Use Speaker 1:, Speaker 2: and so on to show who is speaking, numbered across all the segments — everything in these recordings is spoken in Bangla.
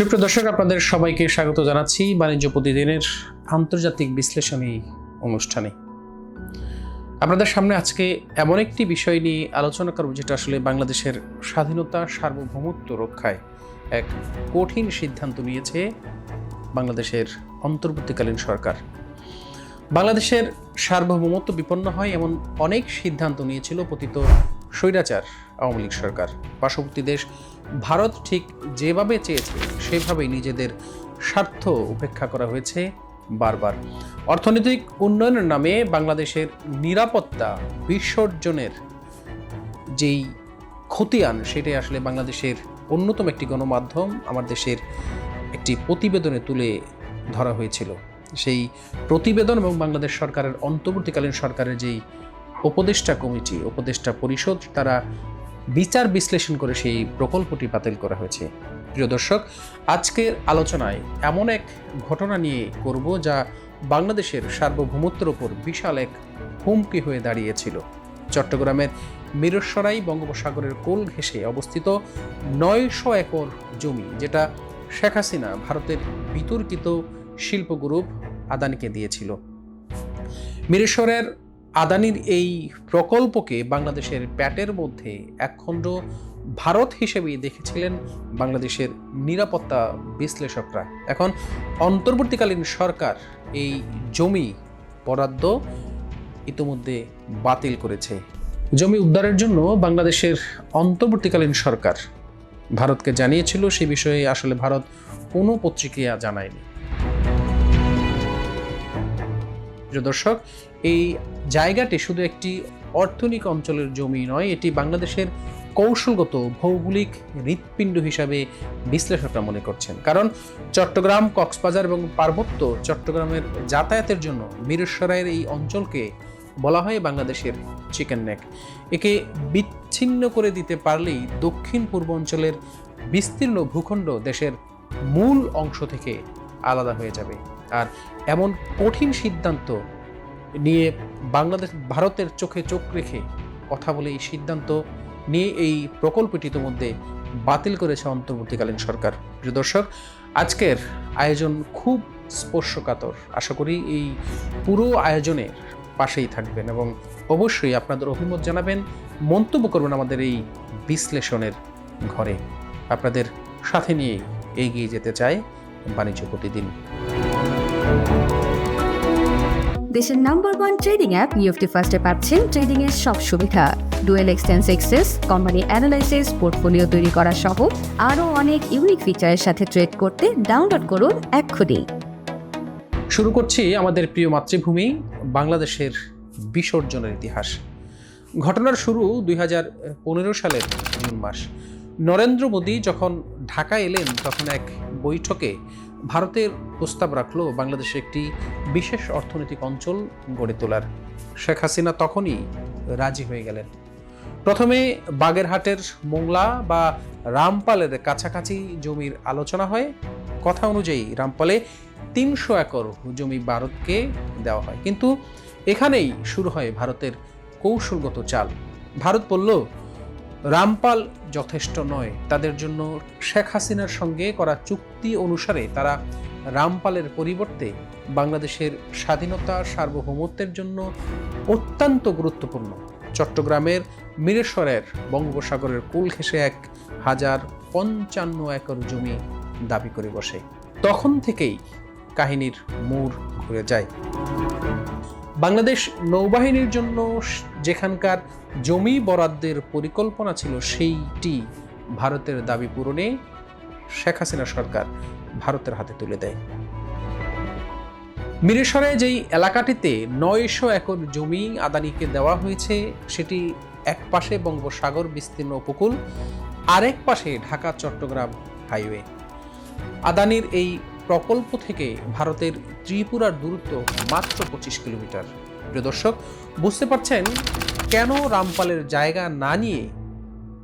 Speaker 1: সুপ্রিয় দর্শক, আপনাদের সবাইকে স্বাগত জানাচ্ছি বাণিজ্য প্রতিদিনের আন্তর্জাতিক বিশ্লেষণী অনুষ্ঠানে। আপনাদের সামনে আজকে এমন একটি বিষয় নিয়ে আলোচনা করব, যেটা আসলে বাংলাদেশের স্বাধীনতা সার্বভৌমত্ব রক্ষায় এক কঠিন সিদ্ধান্ত নিয়েছে বাংলাদেশের অন্তর্বর্তীকালীন সরকার। বাংলাদেশের সার্বভৌমত্ব বিপন্ন হয় এমন অনেক সিদ্ধান্ত নিয়েছিল পতিত স্বৈরাচার আওয়ামী লীগ সরকার। পার্শ্ববর্তী দেশ ভারত ঠিক যেভাবে চেয়েছে, সেভাবেই নিজেদের স্বার্থ উপেক্ষা করা হয়েছে বারবার। অর্থনৈতিক উন্নয়নের নামে বাংলাদেশের নিরাপত্তা বিসর্জনের যেই খতিয়ান, সেটাই আসলে বাংলাদেশের অন্যতম একটি গণমাধ্যম, আমার দেশের একটি প্রতিবেদনে তুলে ধরা হয়েছিল। সেই প্রতিবেদন এবং বাংলাদেশ সরকারের অন্তর্বর্তীকালীন সরকারের যেই উপদেষ্টা কমিটি, উপদেষ্টা পরিষদ, তারা বিচার বিশ্লেষণ করে সেই প্রকল্পটি বাতিল করা হয়েছে। প্রিয় দর্শক, আজকের আলোচনায় এমন এক ঘটনা নিয়ে করব যা বাংলাদেশের সার্বভৌমত্বের ওপর বিশাল এক হুমকি হয়ে দাঁড়িয়েছিল। চট্টগ্রামের মিরসরাই বঙ্গোপসাগরের কোল ঘেঁষে অবস্থিত নয়শো একর জমি, যেটা শেখ হাসিনা ভারতের বিতর্কিত শিল্প গ্রুপ আদানিকে দিয়েছিল। মিরেশ্বরের আদানির এই প্রকল্পকে বাংলাদেশের প্যাটের মধ্যে একখণ্ড ভারত হিসেবেই দেখেছিলেন বাংলাদেশের নিরাপত্তা বিশ্লেষকরা। এখন অন্তর্বর্তীকালীন সরকার এই জমি বরাদ্দ ইতোমধ্যে বাতিল করেছে। জমি উদ্ধারের জন্য বাংলাদেশের অন্তর্বর্তীকালীন সরকার ভারতকে জানিয়েছিল, সে বিষয়ে আসলে ভারত কোনো পত্রিকা জানায়নি। প্রিয় দর্শক, এই জায়গাটি শুধু একটি অর্থনৈতিক অঞ্চলের জমি নয়, এটি বাংলাদেশের কৌশলগত ভৌগোলিক হৃৎপিণ্ড হিসাবে বিশ্লেষকরা মনে করছেন। কারণ চট্টগ্রাম, কক্সবাজার এবং পার্বত্য চট্টগ্রামের যাতায়াতের জন্য মিরেশ্বরাইয়ের এই অঞ্চলকে বলা হয় বাংলাদেশের চিকেন নেক। একে বিচ্ছিন্ন করে দিতে পারলেই দক্ষিণ পূর্ব অঞ্চলের বিস্তীর্ণ ভূখণ্ড দেশের মূল অংশ থেকে আলাদা হয়ে যাবে। আর এমন কঠিন সিদ্ধান্ত নিয়ে বাংলাদেশ, ভারতের চোখে চোখ রেখে কথা বলে এই সিদ্ধান্ত নিয়ে এই প্রকল্পটি ইতিমধ্যে বাতিল করেছে অন্তর্বর্তীকালীন সরকার। প্রিয় দর্শক, আজকের আয়োজন খুব স্পর্শকাতর। আশা করি এই পুরো আয়োজনের পাশেই থাকবেন এবং অবশ্যই আপনাদের অভিমত জানাবেন, মন্তব্য করবেন আমাদের এই বিশ্লেষণের ঘরে। আপনাদের সাথে নিয়ে এগিয়ে যেতে চায় বাণিজ্য প্রতিদিন।
Speaker 2: দেশের নাম্বার ওয়ান ট্রেডিং অ্যাপ নিউফটি ফার্স্টে পাচ্ছেন ট্রেডিং এর সব সুবিধা। ডুয়েল এক্সটেন্স এক্সেস কোম্পানি অ্যানালাইসিস পোর্টফোলিও তৈরি করা সহ আরও অনেক ইউনিক ফিচারের সাথে ট্রেড করতে ডাউনলোড করুন এক্ষুনি।
Speaker 1: শুরু করছি আমাদের প্রিয় মাতৃভূমি বাংলাদেশের বিসর্জনের ইতিহাস। ঘটনার শুরু দুই হাজার পনেরো সালের জুন মাস। নরেন্দ্র মোদী যখন ঢাকা এলেন তখন এক বৈঠকে ভারতের প্রস্তাব রাখল বাংলাদেশে একটি বিশেষ অর্থনৈতিক অঞ্চল গড়ে তোলার। শেখ হাসিনা তখনই রাজি হয়ে গেলেন। প্রথমে বাগেরহাটের মোংলা বা রামপালের কাছাকাছি জমির আলোচনা হয়। কথা অনুযায়ী রামপালে তিনশো একর জমি ভারতকে দেওয়া হয়। কিন্তু এখানেই শুরু হয় ভারতের কৌশলগত চাল। ভারত বলল রামপাল যথেষ্ট নয়। তাদের জন্য শেখ হাসিনার সঙ্গে করা চুক্তি অনুসারে তারা রামপালের পরিবর্তে বাংলাদেশের স্বাধীনতা সার্বভৌমত্বের জন্য অত্যন্ত গুরুত্বপূর্ণ। চট্টগ্রামের মিরেশ্বরের বঙ্গোপসাগরের কুল ঘেঁষে এক হাজার পঞ্চান্ন একর জমি দাবি করে বসে। তখন থেকেই কাহিনীর মোড় ঘুরে যায়। বাংলাদেশ নৌবাহিনীর জন্য যেখানকার জমি বরাদ্দের পরিকল্পনা ছিল, সেইটি ভারতের দাবি পূরণে শেখ হাসিনা সরকার ভারতের হাতে তুলে দেয়। মিরেশ্বরে যেই এলাকাটিতে নয়শো একর জমি আদানিকে দেওয়া হয়েছে, সেটি এক পাশে বঙ্গোপসাগর বিস্তীর্ণ উপকূল, আরেক পাশে ঢাকা চট্টগ্রাম হাইওয়ে। আদানির এই প্রকল্প থেকে ভারতের ত্রিপুরার দূরত্ব মাত্র পঁচিশ কিলোমিটার। প্রিয় দর্শক, বুঝতে পারছেন কেন রামপালের জায়গা না নিয়ে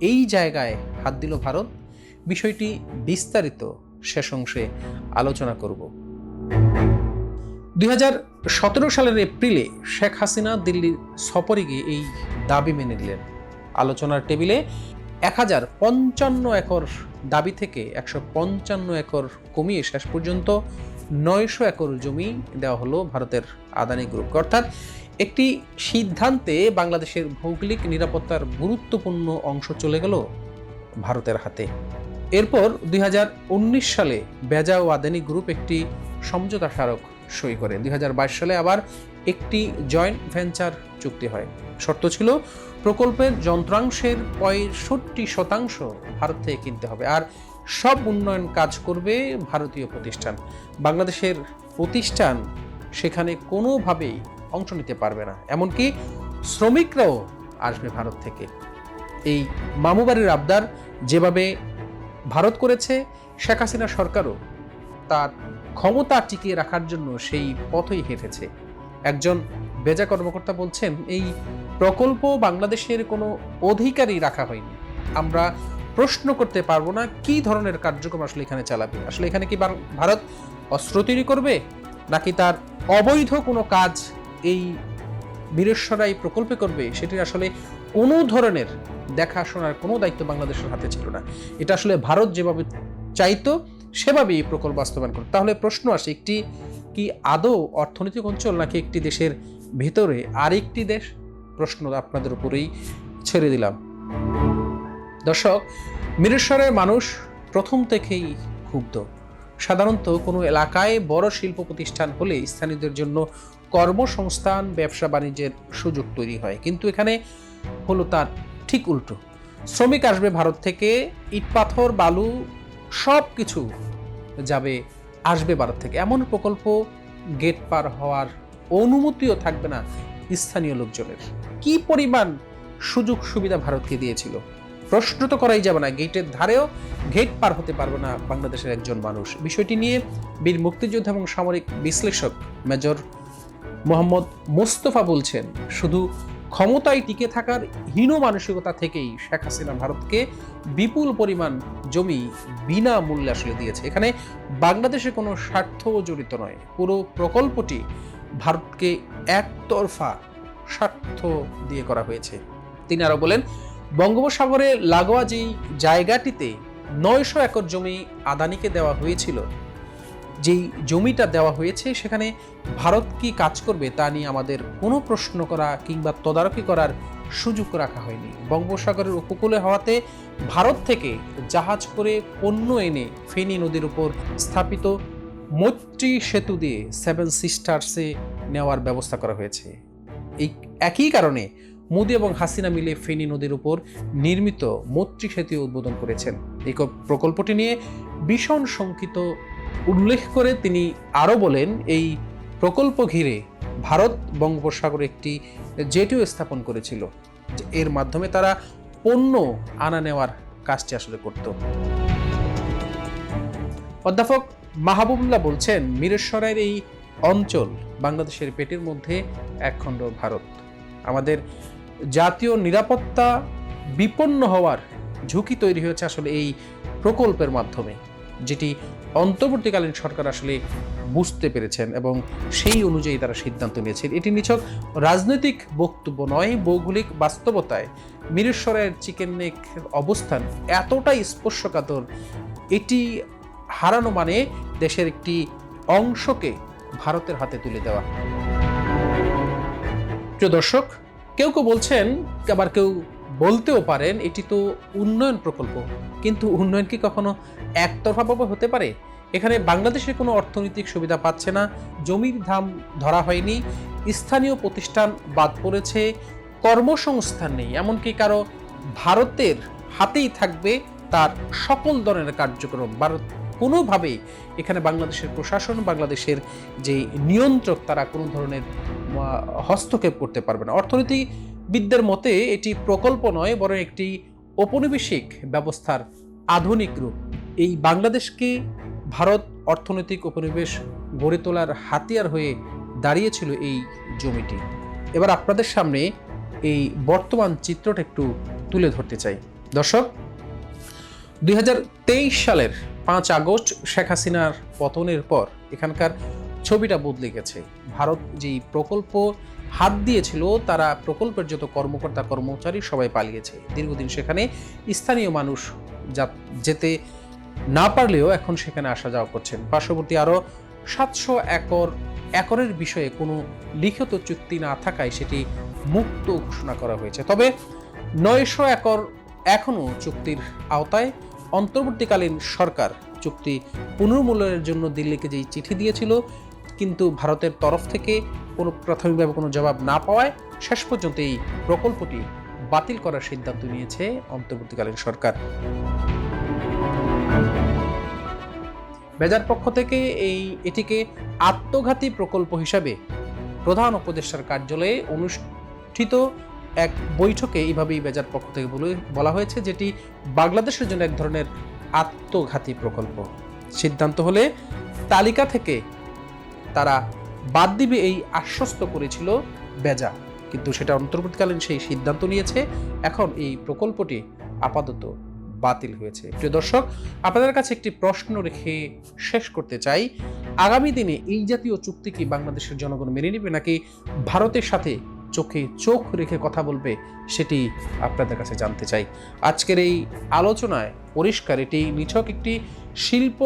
Speaker 1: এই জায়গায় হাত দিল ভারত? বিষয়টি বিস্তারিত শেষ অংশে আলোচনা করব। দুই হাজার সতেরো সালের এপ্রিলে শেখ হাসিনা দিল্লির সফরে গিয়ে এই দাবি মেনে নিলেন। আলোচনার টেবিলে এক হাজার পঞ্চান্ন একর দাবি থেকে একশো পঞ্চান্ন একর কমিয়ে শেষ পর্যন্ত নয়শো একর জমি দেওয়া হলো ভারতের আদানি গ্রুপকে। অর্থাৎ একটি সিদ্ধান্তে বাংলাদেশের ভৌগোলিক নিরাপত্তার গুরুত্বপূর্ণ অংশ চলে গেল ভারতের হাতে। এরপর দুই হাজার উনিশ সালে বেজা ও আদানি গ্রুপ একটি সমঝোতা স্মারক সই করে। দুই হাজার বাইশ সালে আবার একটি জয়েন্ট ভেঞ্চার চুক্তি হয়। শর্ত ছিল প্রকল্পের যন্ত্রাংশের পঁয়ষট্টি শতাংশ ভারত থেকে কিনতে হবে আর সব উন্নয়ন কাজ করবে ভারতীয় প্রতিষ্ঠান। বাংলাদেশের প্রতিষ্ঠান সেখানে কোনোভাবেই অংশ নিতে পারবে না, এমনকি শ্রমিকরাও আসবে ভারত থেকে। এই মামুবাড়ির আবদার যেভাবে ভারত করেছে, শেখ হাসিনা সরকারও তার ক্ষমতা টিকিয়ে রাখার জন্য সেই পথই হেঁটেছে। একজন বেজা কর্মকর্তা বলছেন, এই প্রকল্প বাংলাদেশের কোনো অধিকারই রাখা হয়নি। আমরা প্রশ্ন করতে পারব না কি ধরনের কার্যক্রম আসলে এখানে চালাবে। আসলে এখানে কি ভারত অস্ত্র তৈরি করবে, নাকি তার অবৈধ কোনো কাজ এই বীরেশ্বরাই প্রকল্পে করবে? সেটি আসলে কোনো ধরনের দেখাশোনার কোনো দায়িত্ব বাংলাদেশের হাতে ছিল না। এটা আসলে ভারত যেভাবে চাইতো, সেভাবেই এই প্রকল্প বাস্তবায়ন করত তাহলে প্রশ্ন আসে, একটি কি আদৌ অর্থনৈতিক অঞ্চল নাকি একটি দেশের ভেতরে আরেকটি দেশ? প্রশ্ন আপনাদের উপরেই ছেড়ে দিলাম। দর্শক, মিরেশ্বরের মানুষ প্রথম থেকেই ক্ষুব্ধ। সাধারণত কোনো এলাকায় বড় শিল্প প্রতিষ্ঠান হলে স্থানীয়দের জন্য কর্মসংস্থান, ব্যবসা বাণিজ্যের সুযোগ তৈরি হয়। কিন্তু এখানে হলো তার ঠিক উল্টো। শ্রমিক আসবে ভারত থেকে ইট পাথর বালু সব কিছু যাবে আসবে ভারত থেকে। এমন প্রকল্প গেট পার হওয়ার অনুমতিও থাকবে না স্থানীয় লোকজনের। কি পরিমাণ সুযোগ সুবিধা ভারতকে দিয়েছিল? প্রশ্ন তো করাই যাবে না। গেটের ধারেও গেট পার হতে পারবে না বাংলাদেশের একজন মানুষ। বিষয়টি নিয়ে বীর মুক্তিযোদ্ধা এবং সামরিক বিশ্লেষক মেজর মোহাম্মদ মোস্তফা বলছেন, শুধু ক্ষমতায় টিকে থাকার হীন মানসিকতা থেকেই শেখ হাসিনা ভারতকে বিপুল পরিমাণ জমি বিনা মূল্যে আসলে দিয়েছে। এখানে বাংলাদেশে কোনো স্বার্থ জড়িত নয়। পুরো প্রকল্পটি ভারতকে একতরফা স্বার্থ দিয়ে করা হয়েছে। তিনি আরও বলেন, বঙ্গোপসাগরে লাগোয়া যেই জায়গাটিতে নয়শো একর জমি আদানিকে দেওয়া হয়েছিল যেই জমিটা দেওয়া হয়েছে, সেখানে ভারত কি কাজ করবে তা নিয়ে আমাদের কোনো প্রশ্ন করা কিংবা তদারকি করার সুযোগ রাখা হয়নি। বঙ্গোপসাগরের উপকূলে হওয়াতে ভারত থেকে জাহাজ করে পণ্য এনে ফেনী নদীর উপর স্থাপিত মৈত্রী সেতু দিয়ে সেভেন সিস্টার্সে নেওয়ার ব্যবস্থা করা হয়েছে। এই একই কারণে মোদী এবং হাসিনা মিলে ফেনী নদীর উপর নির্মিত মৈত্রী সেতু উদ্বোধন করেছেন। এই প্রকল্পটি নিয়ে ভীষণ শঙ্কিত উল্লেখ করে তিনি আরও বলেন, এই প্রকল্প ঘিরে ভারত বঙ্গোপসাগরে একটি জেটিও স্থাপন করেছিল এর মাধ্যমে তারা পণ্য আনা নেওয়ার কাজটি আসলে করত। অধ্যাপক মাহবুবুল্লাহ বলছেন, মিরেশ্বরের এই অঞ্চল বাংলাদেশের পেটের মধ্যে একখণ্ড ভারত। আমাদের জাতীয় নিরাপত্তা বিপন্ন হওয়ার ঝুঁকি তৈরি হয়েছে আসলে এই প্রকল্পের মাধ্যমে। যেটি অন্তর্বর্তীকালীন সরকার আসলে বুঝতে পেরেছেন এবং সেই অনুযায়ী তারা সিদ্ধান্ত নিয়েছেন এটি নিছক রাজনৈতিক বক্তব্য নয়, ভৌগোলিক বাস্তবতায় মিরেশ্বরের চিকেন নেক অবস্থান এতটাই স্পর্শকাতর, এটি হারানো মানে দেশের একটি অংশকে ভারতের হাতে তুলে দেওয়া। প্রিয় দর্শক, কেউ কেউ বলছেন, আবার কেউ বলতেও পারেন, এটি তো উন্নয়ন প্রকল্প। কিন্তু উন্নয়ন কি কখনো একতরফাভাবে হতে পারে? এখানে বাংলাদেশে কোনো অর্থনৈতিক সুবিধা পাচ্ছে না, জমির দাম ধরা হয়নি, স্থানীয় প্রতিষ্ঠান বাদ পড়েছে, কর্মসংস্থান নেই, এমনকি কারও ভারতের হাতেই থাকবে তার সকল ধরনের কার্যক্রম। ভারত কোনোভাবেই এখানে বাংলাদেশের প্রশাসন, বাংলাদেশের যে নিয়ন্ত্রক, তারা কোনো ধরনের হস্তক্ষেপ করতে পারবে না। অর্থনীতিবিদদের মতে এটি প্রকল্প নয়, বরং একটি ঔপনিবেশিক ব্যবস্থার আধুনিক রূপ। এই বাংলাদেশকে ভারত অর্থনৈতিক উপনিবেশ গড়ে তোলার হাতিয়ার হয়ে দাঁড়িয়েছিল এই জমিটি। এবার আপনাদের সামনে এই বর্তমান চিত্রটা একটু তুলে ধরতে চাই। দর্শক, দুই হাজার তেইশ সালের পাঁচ আগস্ট শেখ হাসিনার পতনের পর এখানকার ছবিটা বদলে গেছে। ভারত যেই প্রকল্প হাত দিয়েছিল, তারা প্রকল্পের যত কর্মকর্তা, কর্মচারী সবাই পালিয়েছে। দীর্ঘদিন সেখানে স্থানীয় মানুষ যেতে না পারলেও এখন সেখানে আসা যাওয়া করছেন। পার্শ্ববর্তী আরও সাতশো একর, একরের বিষয়ে কোনো লিখিত চুক্তি না থাকায় সেটি মুক্ত ঘোষণা করা হয়েছে। তবে নয়শো একর এখনও চুক্তির আওতায়। অন্তর্বর্তীকালীন সরকার চুক্তি পুনর্মূল্যায়নের জন্য দিল্লিকে যেই চিঠি দিয়েছিল কিন্তু ভারতের তরফ থেকে কোনো প্রাথমিকভাবে কোনো জবাব না পাওয়ায় শেষ পর্যন্ত এই প্রকল্পটি বাতিল করার সিদ্ধান্ত নিয়েছে অন্তর্বর্তীকালীন সরকার। বেজার পক্ষ থেকে এই এটিকে আত্মঘাতী প্রকল্প হিসাবে প্রধান উপদেষ্টার কার্যালয়ে অনুষ্ঠিত এক বৈঠকে এইভাবেই বেজার পক্ষ থেকে বলে- বলা হয়েছে যেটি বাংলাদেশের জন্য এক ধরনের আত্মঘাতী প্রকল্প। সিদ্ধান্ত হলে তালিকা থেকে তারা বাদ দিবে এই আশ্বস্ত করেছিল বেজা। কিন্তু সেটা অন্তর্বর্তীকালীন সেই সিদ্ধান্ত নিয়েছে। এখন এই প্রকল্পটি আপাতত বাতিল হয়েছে। প্রিয় দর্শক, আপনাদের কাছে একটি প্রশ্ন রেখে শেষ করতে চাই। আগামী দিনে এই জাতীয় চুক্তি কি বাংলাদেশের জনগণ মেনে নেবে নাকি ভারতের সাথে চোখে চোখ রেখে কথা বলবে সেটি আপনাদের কাছে জানতে চাই। আজকের এই আলোচনায় পরিষ্কার, এটি নিছক একটি শিল্প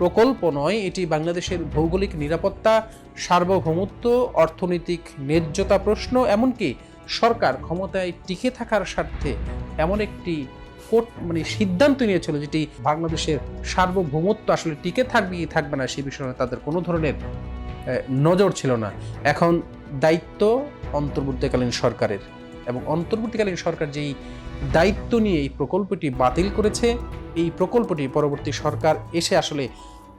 Speaker 1: প্রকল্প নয়, এটি বাংলাদেশের ভৌগোলিক নিরাপত্তা, সার্বভৌমত্ব, অর্থনৈতিক ন্যায্যতা প্রশ্ন, এমনকি সরকার ক্ষমতায় টিকে থাকার স্বার্থে এমন একটি কোট মানে সিদ্ধান্ত নিয়েছিল যেটি বাংলাদেশের সার্বভৌমত্ব আসলে টিকে থাকবে কি থাকবে না, সে বিষয়ে তাদের কোনো ধরনের নজর ছিল না। এখন দায়িত্ব অন্তর্বর্তীকালীন সরকারের এবং অন্তর্বর্তীকালীন সরকার যেই দায়িত্ব নিয়ে এই প্রকল্পটি বাতিল করেছে, এই প্রকল্পটি পরবর্তী সরকার এসে আসলে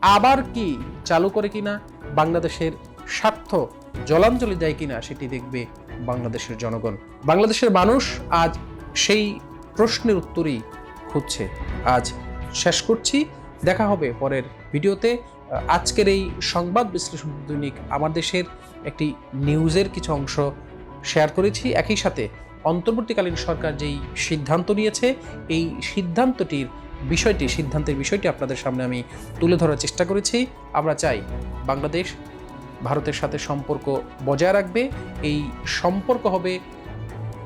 Speaker 1: আবার কি চালু করে কিনা, বাংলাদেশের স্বার্থ জলাঞ্জলি দেয় কিনা সেটি দেখবে বাংলাদেশের জনগণ। বাংলাদেশের মানুষ আজ সেই প্রশ্নের উত্তরই খুঁজছে। আজ শেষ করছি। দেখা হবে পরের ভিডিওতে। আজকের এই সংবাদ বিশ্লেষণ দৈনিক আমার দেশের একটি নিউজের কিছু অংশ শেয়ার করেছি। একই সাথে অন্তর্বর্তীকালীন সরকার যেই সিদ্ধান্ত নিয়েছে, এই সিদ্ধান্তটির বিষয়টি, সিদ্ধান্তের বিষয়টি আপনাদের সামনে আমি তুলে ধরার চেষ্টা করেছি। আমরা চাই বাংলাদেশ ভারতের সাথে সম্পর্ক বজায় রাখবে। এই সম্পর্ক হবে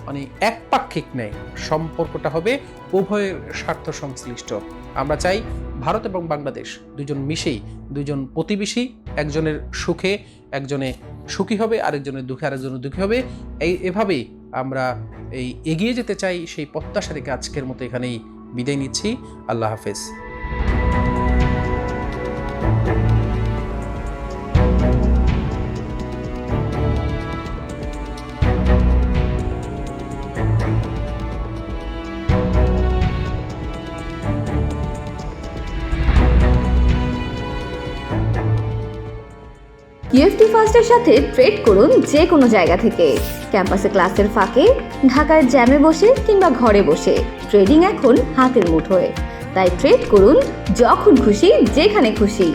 Speaker 1: মানে একপাক্ষিক নেই সম্পর্কটা হবে উভয়ের স্বার্থ সংশ্লিষ্ট। আমরা চাই ভারত এবং বাংলাদেশ দুজন মিশেই, দুজন প্রতিবেশী, একজনের সুখে, একজনে সুখী হবে, আরেকজনের দুঃখে, আরেকজনের দুঃখী হবে। এই, এভাবেই আমরা এই এগিয়ে যেতে চাই। সেই প্রত্যাশা রেখে আজকের মতো এখানেই বিদায় নিচ্ছি, আল্লাহ হাফেজ।
Speaker 2: ইউএফটি ফার্স্টের সাথে ট্রেড করুন যে কোনো জায়গা থেকে। ক্যাম্পাসে ক্লাসের ফাঁকে, ঢাকার জ্যামে বসে কিংবা ঘরে বসে। ট্রেডিং এখন হাতের মুঠোয়। তাই ট্রেড করুন যখন খুশি যেখানে খুশি।